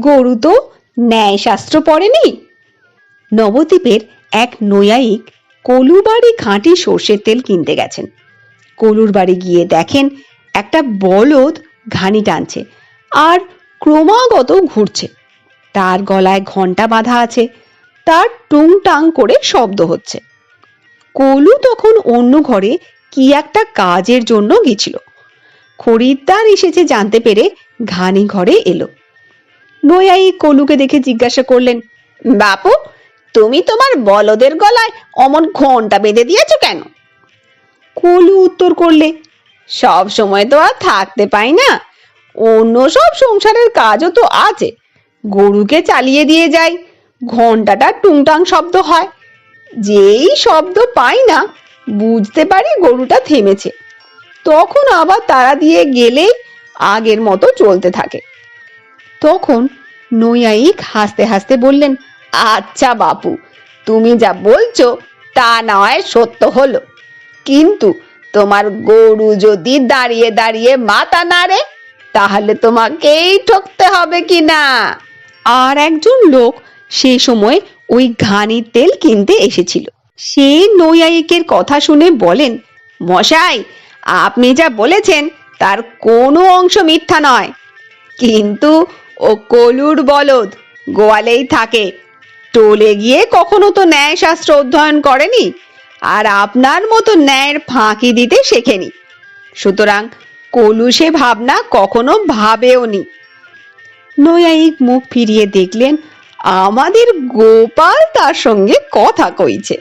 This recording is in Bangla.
গরু তো ন্যায়শাস্ত্র পড়েনি। নবদ্বীপের এক নৈয়ায়িক কলু বাড়ি খাঁটি সর্ষের তেল কিনতে গেছেন। কলুর বাড়ি গিয়ে দেখেন একটা বলদ ঘানি টানছে আর ক্রমাগত ঘুরছে। তার গলায় ঘণ্টা বাঁধা আছে, তার টুংটাং করে শব্দ হচ্ছে। কলু তখন অন্য ঘরে কি একটা কাজের জন্য গেছিল। খরিদ্দার এসেছে জানতে পেরে ঘানি ঘরে এলো। নয়াই কলুকে দেখে জিজ্ঞাসা করলেন, বাপু, তুমি তোমার বলদের গলায় অমন ঘণ্টা বেঁধে দিয়েছ কেন? কলু উত্তর করলে, সব সময় তো আর থাকতে পাই না। অন্য সব সংসারের কাজও তো আছে। গরুকে চালিয়ে দিয়ে যাই ঘন্টাটা টুংটাং শব্দ হয়। যেই শব্দ পাই না, বুঝতে পারি গরুটা থেমেছে। তখন আবার তারা দিয়ে গেলেই আগের মতো চলতে থাকে। তখন নৈয়ায়িক হাসতে হাসতে বললেন আচ্ছা বাপু, তুমি যা বলছো তা নয়, সত্য হলো। কিন্তু তোমার গরু যদি দাঁড়িয়ে দাঁড়িয়ে মাথা নাড়ে, তাহলে তোমাকেই ঠকতে হবে কি না আর একজন লোক সেই সময় ওই ঘানির তেল কিনতে এসেছিল। সে নৈয়ায়িকের কথা শুনে বলেন, মশাই, আপনি যা বলেছেন তার কোনো অংশ মিথ্যা নয়। কিন্তু ও কলুর বলদ, গোয়ালেই থাকে। টোলে গিয়ে কখনো তো ন্যায়শাস্ত্র অধ্যয়ন করেনি, আর আপনার মতো ন্যায়ের ফাঁকি দিতে শেখেনি। সুতরাং কলু সে ভাবনা কখনো ভাবেও নি। নৈয়ায়িক মুখ ফিরিয়ে দেখলেন, আমাদের গোপাল তার সঙ্গে কথা কইছে।